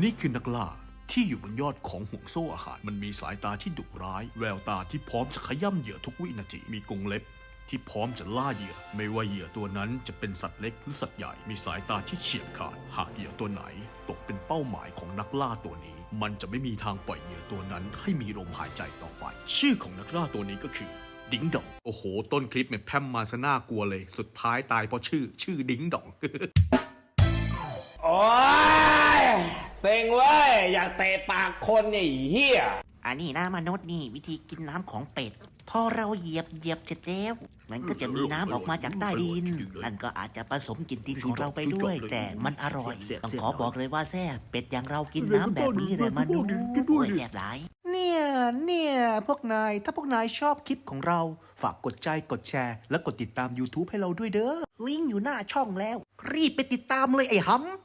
นี่คือนักล่าที่อยู่บนยอดของห่วงโซ่อาหาร มันมีสายตาที่ดุร้าย แววตาที่พร้อมจะขย้ำเหยื่อทุกวินาที มีกรงเล็บที่พร้อมจะล่าเหยื่อ ไม่ว่าเหยื่อตัวนั้นจะเป็นสัตว์เล็กหรือสัตว์ใหญ่ มีสายตาที่เฉียบขาด หากเหยื่อตัวไหน ตกเป็นเป้าหมายของนักล่าตัวนี้ มันจะไม่มีทางปล่อยเหยื่อตัวนั้นให้มีลมหายใจต่อไป ชื่อของนักล่าตัวนี้ก็คือดิงดอง โอ้โห ต้นคลิปเนี่ยแพมมาซะน่ากลัวเลย สุดท้ายตายเพราะชื่อ ชื่อดิงดองโอ้ยเซ็งเว้ย อยากเตะปากคนไอ้เหี้ยอันนี้นะมนุษย์นี่วิธีกินน้ำของเป็ด พอเราเหยียบเหยียบเสร็จแล้วมันก็จะมีน้ำออกมาจากใต้ดินนั่นก็อาจจะผสมกลิ่นดินของเราไปด้วย แต่มันอร่อยต้องขอบอกเลยว่าแซ่บเป็ดอย่างเรากินน้ำแบบนี้เลยมนุษย์โอ้ยแย่หลายเนี่ยเนี่ยพวกนายถ้าพวกนายชอบคลิปของเรา ฝากกดใจกดแชร์ และกดติดตาม YouTube ให้เราด้วยเด้อลิงก์อยู่หน้าช่องแล้ว รีบไปติดตามเลยไอ้หำ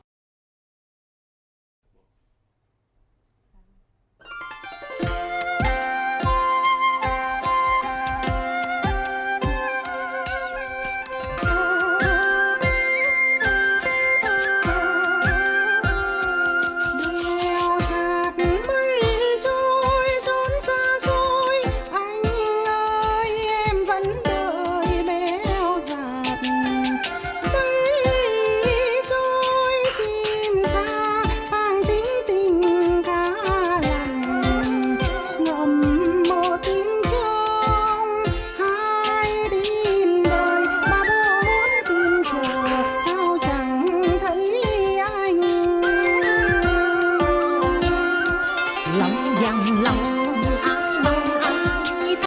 ยังเรา